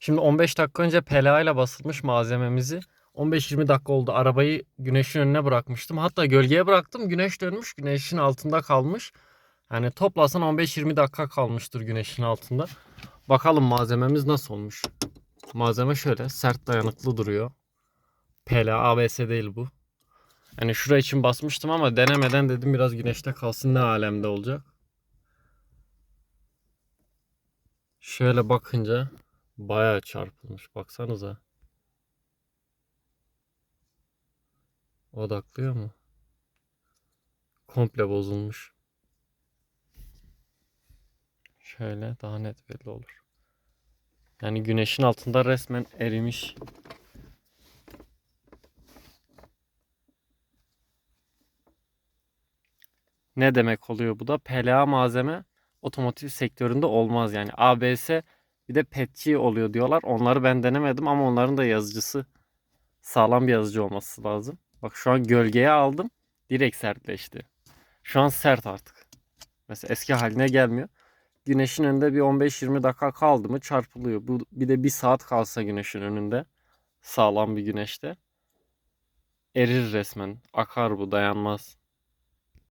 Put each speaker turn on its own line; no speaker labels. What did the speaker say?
Şimdi 15 dakika önce PLA ile basılmış malzememizi 15-20 dakika oldu. Arabayı güneşin önüne bırakmıştım. Hatta gölgeye bıraktım. Güneş dönmüş. Güneşin altında kalmış. Yani toplasan 15-20 dakika kalmıştır güneşin altında. Bakalım malzememiz nasıl olmuş. Malzeme şöyle sert dayanıklı duruyor. PLA ABS değil bu. Yani şura için basmıştım ama denemeden dedim biraz güneşte kalsın ne alemde olacak. Şöyle bakınca bayağı çarpılmış. Baksanıza. Odaklıyor mu? Komple bozulmuş. Şöyle daha net belli olur. Yani güneşin altında resmen erimiş. Ne demek oluyor bu da? PLA malzeme otomotiv sektöründe olmaz yani. ABS bir de PETG oluyor diyorlar. Onları ben denemedim ama onların da yazıcısı sağlam bir yazıcı olması lazım. Bak şu an gölgeye aldım. Direkt sertleşti. Şu an sert artık. Mesela eski haline gelmiyor. Güneşin önünde bir 15-20 dakika kaldı mı çarpılıyor. Bu bir de bir saat kalsa güneşin önünde sağlam bir güneşte erir resmen. Akar bu dayanmaz.